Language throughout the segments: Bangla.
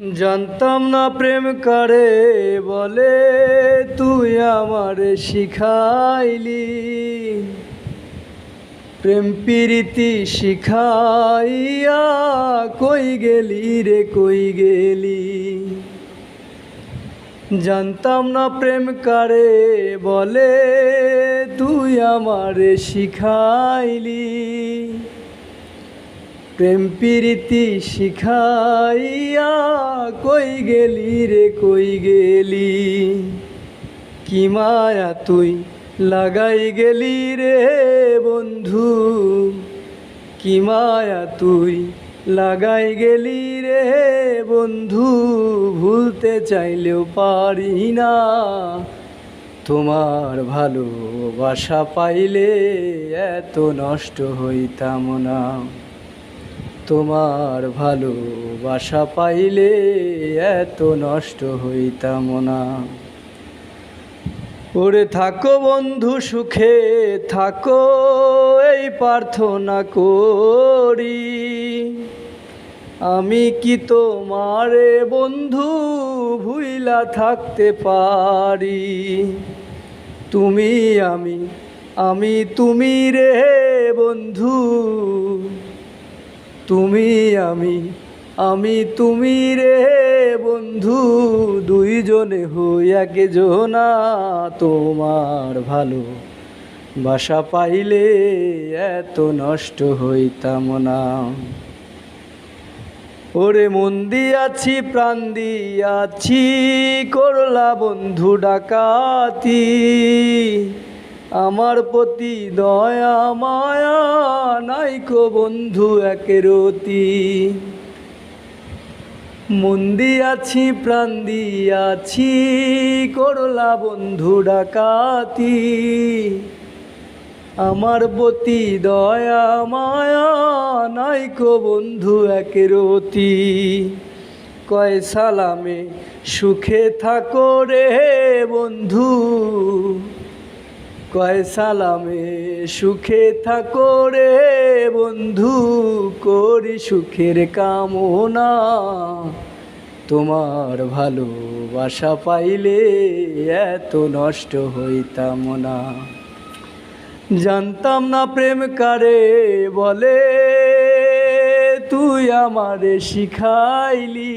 জানতাম না প্রেম করে বলে, তুই আমারে শিখাইলি। প্রেম প্রীতি শিখাইয়া কই গেলি রে, কই গেলি? জানতাম না প্রেম করে বলে, তুই আমারে শিখাইলি। প্রেম প্রীতি শিখাইয়া কই গেলি রে, কই গেলি? কি মায়া তুই লাগাই গেলি রে, বন্ধু? কি মায়া তুই লাগাই গেলি রে, বন্ধু? ভুলতে চাইলেও পারি না। তোমার ভালোবাসা পাইলে এত নষ্ট হইতাম না। তোমার ভালোবাসা পাইলে এত নষ্ট হইতাম না। ওরে থাকো বন্ধু, সুখে থাকো, এই প্রার্থনা করি। আমি কি তোমারে বন্ধু ভুইলা থাকতে পারি? তুমি আমি আমি তুমি রে বন্ধু। তুমি আমি আমি তুমি রে বন্ধু, দুইজনে হই একজনা তোমার ভালো বাসা পাইলে এত নষ্ট হইতাম না। ওরে মন দিয়াছি, প্রাণ দিয়াছি, করলা বন্ধু ডাকাতি। আমার প্রতি দয়া, মায়া নাইকো বন্ধু একেরতি। মন দিয়াছি, প্রাণ দিয়াছি, করলা বন্ধু ডাকাতি। আমার প্রতি দয়া, মায়া নাইকো বন্ধু একেরতি। কয় সালামে সুখে থাকো রে বন্ধু। কয় সালামে, সুখে থাকো রে বন্ধু, করি সুখের কামনা। তোমার ভালোবাসা পাইলে এত নষ্ট হইতাম না। জানতাম না প্রেম কারে বলে, তুই আমারে শিখাইলি।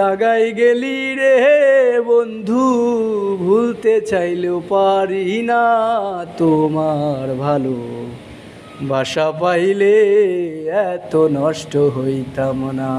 লাগাই গেলি রে বন্ধু, ভুলতে চাইলেও পারি না তোমার ভালো। বাসা পাইলে এত নষ্ট হইতাম না।